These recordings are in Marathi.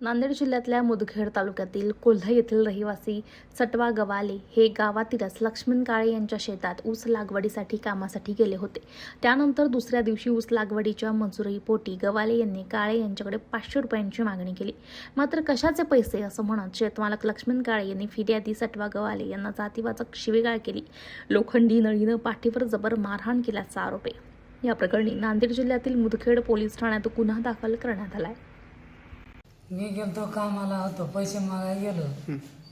नांदेड जिल्ह्यातल्या मुदखेड तालुक्यातील कोल्हा येथील रहिवासी सटवा गवाले हे गावातीलच लक्ष्मण काळे यांच्या शेतात ऊस लागवडीसाठी कामासाठी गेले होते. त्यानंतर दुसऱ्या दिवशी ऊस लागवडीच्या मंजुरीपोटी गवाले यांनी काळे यांच्याकडे पाचशे रुपयांची मागणी केली. मात्र कशाचे पैसे असं म्हणत शेतमालक लक्ष्मण काळे यांनी फिर्यादी सटवा गवाले यांना जातीवाचक शिवेगाळ केली. लोखंडी नळीनं पाठीवर जबर मारहाण केल्याचा आरोप आहे. या प्रकरणी नांदेड जिल्ह्यातील मुदखेड पोलीस ठाण्यात गुन्हा दाखल करण्यात आला आहे. मी गेलतो कामाला होतो पैसे मागायला गेलो.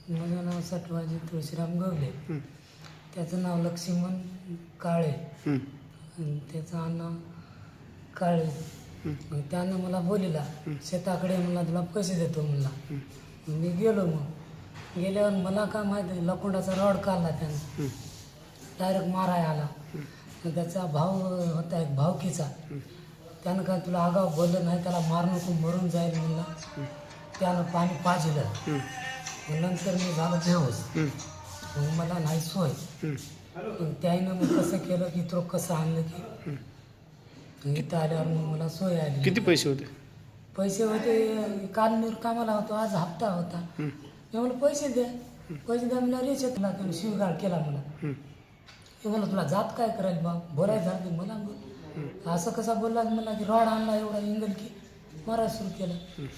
माझं नाव सटवाजी तुळशीराम गवले. त्याचं नाव लक्ष्मण काळे. आणि त्याचं अण्णा काळे. मग त्यानं मला बोलिला शेताकडे मला तुला पैसे देतो म्हणला. मी गेलो मग. गेल्यावर मला काय माहिती लकुंडाचा रॉड काढला त्यानं. डायरेक्ट माराय आला. त्याचा भाऊ होता एक भावकीचा. त्यानं काय तुला आगाव बोललं नाही त्याला मार नको मरून जाईल म्हणला. त्यानं पाणी पाजलं. मग नंतर मी झालं बेहोस मग मला नाही सोय. मग त्याईनं मग कसं केलं की तो कसं आणलं की? मग इथं आल्यावर मग मला सोय आली. किती पैसे होते? पैसे होते काल मी कामाला होतो आज हप्ता होता. मी म्हणलं पैसे द्या पैसे द्या मला रेषेतला त्यानं शिवगाळ केला मला मी म्हणलं तुला जात काय करायला बा बोलाय जात मला बोल असं कसा बोलला मला की रॉड आणला एवढा इंगल की मारा सुरू केला.